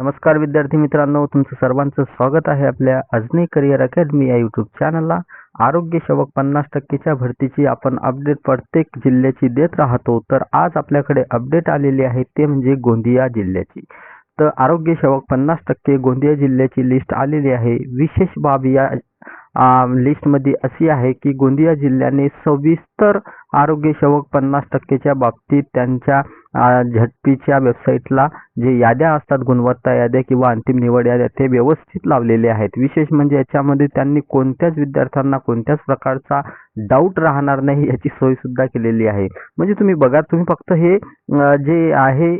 नमस्कार विद्यार्थी मित्रांनो तुमचं सर्वांचं स्वागत आहे आपल्या अजनी करिअर अकॅडमी या यूट्यूब चॅनलला आरोग्य सेवक पन्नास टक्केच्या भरतीची आपण अपडेट प्रत्येक जिल्ह्याची देत राहतो. तर आज आपल्याकडे अपडेट आलेली आहे ते म्हणजे गोंदिया जिल्ह्याची. तर आरोग्य सेवक पन्नास टक्के गोंदिया जिल्ह्याची लिस्ट आलेली आहे. विशेष बाब या लिस्टमध्ये अशी आहे की गोंदिया जिल्ह्याने सविस्तर आरोग्य सेवक पन्नास टक्केच्या बाबतीत त्यांच्या झटपीच्या वेबसाईटला जे याद्या असतात गुणवत्ता याद्या किंवा अंतिम निवड याद्या ते व्यवस्थित लावलेले आहेत. विशेष म्हणजे याच्यामध्ये त्यांनी कोणत्याच विद्यार्थ्यांना कोणत्याच प्रकारचा डाऊट राहणार नाही याची सोय सुद्धा केलेली आहे. म्हणजे तुम्ही बघा तुम्ही फक्त हे जे आहे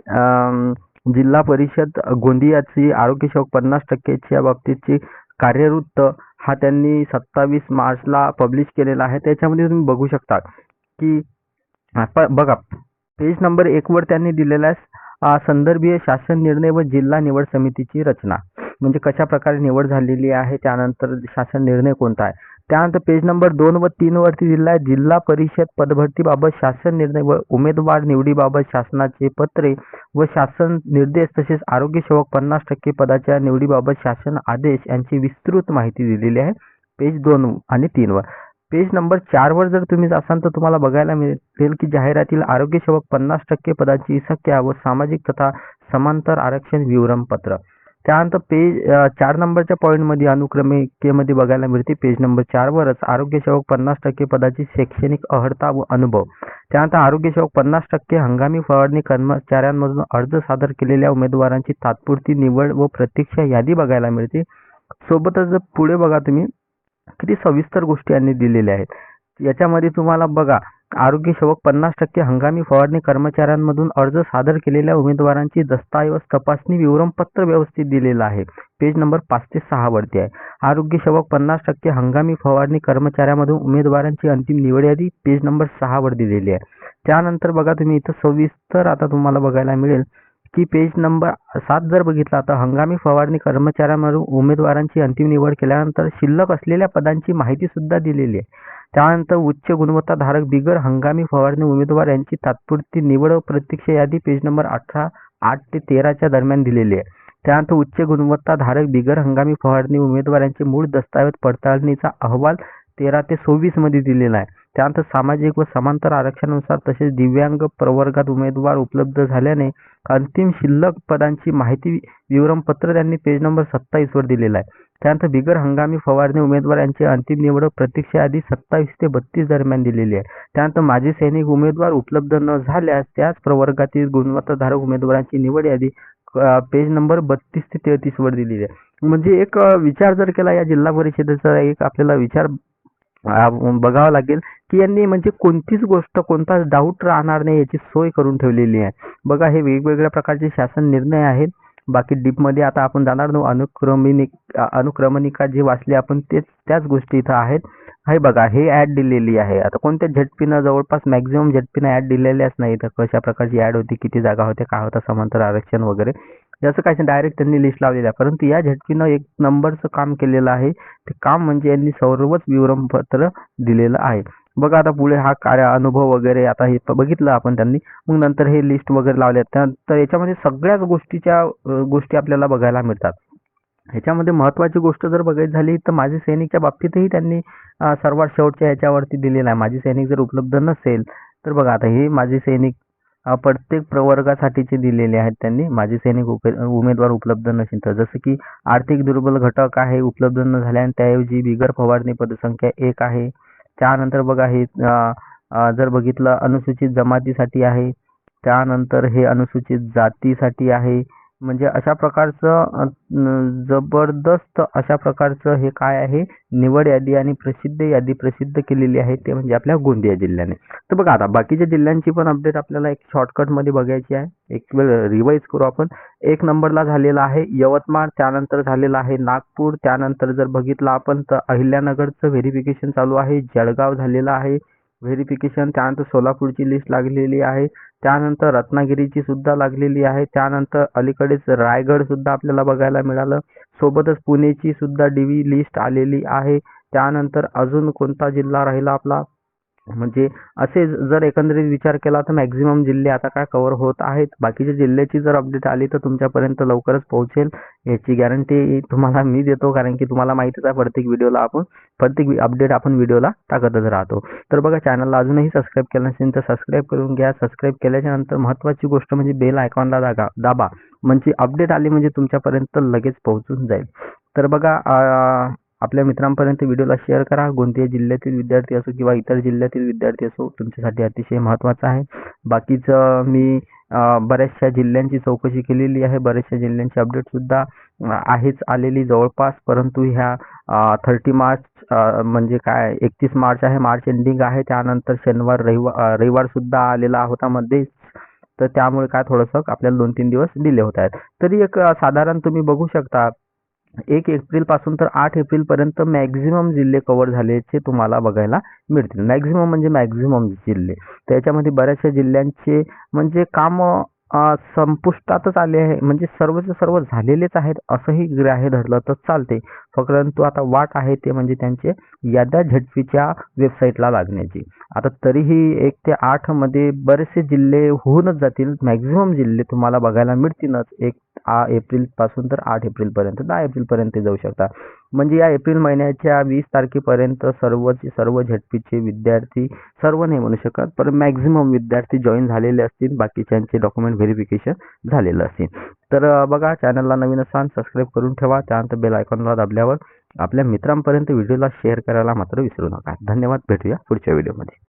जिल्हा परिषद गोंदियाची आरोग्य सेवक पन्नास टक्केच्या बाबतीतची कार्यवृत्त हा त्यांनी सत्तावीस मार्चला पब्लिश केलेला आहे. त्याच्यामध्ये तुम्ही बघू शकता की बघा पेज नंबर एकवर त्यांनी दिलेला आहे संदर्भीय शासन निर्णय व जिल्हा निवड समितीची रचना. म्हणजे कशा प्रकारे निवड झालेली आहे त्यानंतर शासन निर्णय कोणता आहे? त्यानंतर पेज नंबर दोन व तीन वरती दिलेला आहे जिल्हा परिषद पदभरतीबाबत शासन निर्णय व उमेदवार निवडीबाबत शासनाचे पत्रे व शासन निर्देश तसेच आरोग्य सेवक पन्नास टक्के पदाच्या निवडीबाबत शासन आदेश यांची विस्तृत माहिती दिलेली आहे. पेज दोन आणि तीनवर पेज नंबर चार वर जर तुम्ही असाल तर तुम्हाला बघायला मिळेल. की जाहिरातील आरोग्य सेवक पन्नास टक्के पदाची संख्या व सामाजिक तथा समांतर आरक्षण विवरण पत्र त्यानंतर पेज चार नंबरच्या पॉईंटमध्ये अनुक्रमिकेमध्ये बघायला मिळते. पेज नंबर चारवरच आरोग्य सेवक पन्नास टक्के पदाची शैक्षणिक अहर्ता व अनुभव. त्यानंतर आरोग्य सेवक पन्नास टक्के हंगामी फवारणी कर्मचाऱ्यांमधून अर्ज सादर केलेल्या उमेदवारांची तात्पुरती निवड व प्रतीक्षा यादी बघायला मिळते. सोबतच जर पुढे बघा तुम्ही किती सविस्तर गोष्टी यांनी दिलेल्या आहेत. याच्यामध्ये तुम्हाला बघा आरोग्य सेवक पन्नास टक्के हंगामी फवारणी कर्मचाऱ्यांमधून अर्ज सादर केलेल्या उमेदवारांची दस्तऐवज तपासणी विवरणपत्र व्यवस्थित दिलेलं आहे. पेज नंबर पाच ते सहा वरती आहे. आरोग्य सेवक पन्नास टक्के हंगामी फवारणी कर्मचाऱ्यांमधून उमेदवारांची अंतिम निवड यादी पेज नंबर सहा वर दिलेली आहे. त्यानंतर बघा तुम्ही इथं सविस्तर आता तुम्हाला बघायला मिळेल. की पेज नंबर सात जर बघितला तर हंगामी फवारणी कर्मचाऱ्यांमधून उमेदवारांची अंतिम निवड केल्यानंतर शिल्लक असलेल्या पदांची माहिती सुद्धा दिलेली आहे. त्यानंतर उच्च गुणवत्ताधारक बिगर हंगामी फवारणी उमेदवार यांची तात्पुरती निवड प्रतीक्षा यादी पेज नंबर अठरा आठ ते तेराच्या दरम्यान दिलेली आहे. त्यानंतर उच्च गुणवत्ताधारक बिगर हंगामी फवारणी उमेदवारांचे मूळ दस्तावेज पडताळणीचा अहवाल तेरा ते सव्वीसमध्ये दिलेला आहे. त्यानंतर सामाजिक व समांतर आरक्षणानुसार तसेच दिव्यांग प्रवर्गात उमेदवार उपलब्ध झाल्याने अंतिम शिल्लक पदांची माहिती विवरणपत्र त्यांनी पेज नंबर सत्तावीस वर दिलेला आहे. त्यानंतर बिगर हंगामी फवारणी उमेदवार यांची अंतिम निवड प्रतीक्षा यादी सत्तावीस ते बत्तीस दरम्यान दिलेली आहे. त्यानंतर माजी सैनिक उमेदवार उपलब्ध न झाल्यास त्याच प्रवर्गातील गुणवत्ताधारक उमेदवारांची निवड यादी पेज नंबर बत्तीस ते तेहतीसवर दिलेली आहे. म्हणजे एक विचार जर केला या जिल्हा परिषदेचा एक आपल्याला विचार बघावं लागेल की यांनी म्हणजे कोणतीच गोष्ट कोणताच डाऊट राहणार नाही याची सोय करून ठेवलेली आहे. बघा हे वेगवेगळ्या प्रकारचे शासन निर्णय आहेत. बाकी डीपमध्ये आता आपण जाणार नव्हतो अनुक्रमणिक अनुक्रमणिका जी वाचली आपण तेच त्याच गोष्टी इथं आहेत. हे बघा हे ऍड दिलेली आहे. आता कोणत्या झटपीनं जवळपास मॅक्झिमम झटपीनं ऍड दिलेल्याच नाही. तर कशा प्रकारची ऍड होती किती जागा होत्या काय होता समांतर आरक्षण वगैरे. याचं काय डायरेक्ट त्यांनी लिस्ट लावलेली आहे. परंतु या झटपीनं एक नंबरचं काम केलेलं आहे. ते काम म्हणजे यांनी सर्वच विवरणपत्र दिलेलं आहे. बघा आता पुढे हा कार्य अनुभव वगैरे आता हे बघितलं आपण त्यांनी. मग नंतर हे लिस्ट वगैरे लावले तर याच्यामध्ये सगळ्याच गोष्टीच्या गोष्टी आपल्याला बघायला मिळतात. ह्याच्यामध्ये महत्वाची गोष्ट जर बघायची झाली तर माझी सैनिकच्या बाबतीतही त्यांनी सर्वात शेवटच्या ह्याच्यावरती दिलेलं आहे. माझी सैनिक जर उपलब्ध नसेल तर बघा आता हे माझी सैनिक प्रत्येक प्रवर्गासाठीचे दिलेले आहेत त्यांनी. माजी सैनिक उमेदवार उपलब्ध नसेल तर. जसं की आर्थिक दुर्बल घटक आहे उपलब्ध न झाल्याने त्याऐवजी बिगर फवारणी पदसंख्या एक आहे. त्यानंतर बघा हे जर बघितलं अनुसूचित जमातीसाठी आहे. त्यानंतर हे अनुसूचित जातीसाठी आहे. म्हणजे अशा प्रकारचं जबरदस्त अशा प्रकारचं हे काय आहे? निवड यादी आणि प्रसिद्ध यादी प्रसिद्ध केलेली आहे ते म्हणजे आपल्या गोंदिया जिल्ह्याने. तर बघा आता बाकीच्या जिल्ह्यांची पण अपडेट आपल्याला एक शॉर्टकटमध्ये बघायची आहे. एक वेळ रिवाईज करू आपण. एक नंबरला झालेला आहे यवतमाळ त्यानंतर झालेला आहे नागपूर त्यानंतर जर बघितलं आपण तर अहिल्यानगरचं व्हेरिफिकेशन चालू आहे. जळगाव झालेलं आहे. व्हेरिफिकेशन त्यानंतर सोलापूरची लिस्ट लागलेली आहे. त्यानंतर रत्नागिरीची सुद्धा लागलेली आहे. त्यानंतर अलीकडेच रायगड सुद्धा आपल्याला बघायला मिळालं. सोबतच पुणेची सुद्धा डीव्ही लिस्ट आलेली आहे. त्यानंतर अजून कोणता जिल्हा राहिला आपला? म्हणजे असे जर एकंदरीत विचार केला तर मॅक्झिमम जिल्हे आता काय कव्हर होत आहेत. बाकीच्या जिल्ह्याची जर अपडेट आली तर तुमच्यापर्यंत लवकरच पोहोचेल. याची गॅरंटी तुम्हाला मी देतो कारण की तुम्हाला माहितीच आहे प्रत्येक व्हिडिओला आपण प्रत्येक अपडेट आपण व्हिडिओला टाकतच राहतो. तर बघा चॅनलला अजूनही सबस्क्राईब केलं नसेल तर सबस्क्राईब करून घ्या. सबस्क्राईब केल्याच्यानंतर महत्त्वाची गोष्ट म्हणजे बेल आयकॉनला दागा दाबा. म्हणजे अपडेट आली म्हणजे तुमच्यापर्यंत लगेच पोहोचून जाईल. तर बघा आपल्या मित्रांपर्यंत व्हिडिओला शेअर करा. कोणत्याही जिल्ह्यातील विद्यार्थी असो किंवा इतर जिल्ह्यातील विद्यार्थी असो तुमच्यासाठी अतिशय महत्त्वाचं आहे. बाकीचं मी बऱ्याचशा जिल्ह्यांची चौकशी केलेली आहे. बऱ्याचशा जिल्ह्यांची अपडेटसुद्धा आहेच आलेली जवळपास. परंतु ह्या थर्टी मार्च म्हणजे काय एकतीस मार्च आहे. मार्च एंडिंग आहे. त्यानंतर शनिवार रविवार रविवारसुद्धा आलेला होता मध्येच. तर त्यामुळे काय थोडंसं आपल्याला दोन तीन दिवस डिले होत आहेत. तरी एक साधारण तुम्ही बघू शकता एक एप्रिलपासून तर आठ एप्रिल पर्यंत मॅक्झिमम जिल्हे कव्हर झाल्याचे तुम्हाला बघायला मिळतील. मॅक्झिमम म्हणजे मॅक्झिमम जिल्हे. त्याच्यामध्ये बऱ्याचशा जिल्ह्यांचे म्हणजे काम संपुष्टातच आले आहे. म्हणजे सर्वचे सर्व झालेलेच आहेत असंही ग्राह्य धरलं तर चालते. परंतु आता वाट आहे ते म्हणजे त्यांचे याद्या झटपीच्या वेबसाईटला लागण्याची. आता तरीही एक ते आठमध्ये बरेचसे जिल्हे होऊनच जातील. मॅक्झिमम जिल्हे तुम्हाला बघायला मिळतीलच. एक आ एप्रिलपासून तर आठ एप्रिल पर्यंत दहा एप्रिल पर्यंत जाऊ शकता म्हणजे या एप्रिल महिन्याच्या वीस तारखेपर्यंत सर्वचे सर्व झटपीचे विद्यार्थी सर्व नाही म्हणू शकत पण मॅक्झिमम विद्यार्थी जॉईन झालेले असतील बाकीच्यांचे डॉक्युमेंट व्हेरिफिकेशन झालेलं असेल. तर बघा चॅनलला नवीन असाल सबस्क्राईब करून ठेवा त्यानंतर बेल आयकॉनला दाबल्यावर आपल्या मित्रांपर्यंत व्हिडिओला शेअर करायला मात्र विसरू नका. धन्यवाद भेटूया पुढच्या व्हिडिओमध्ये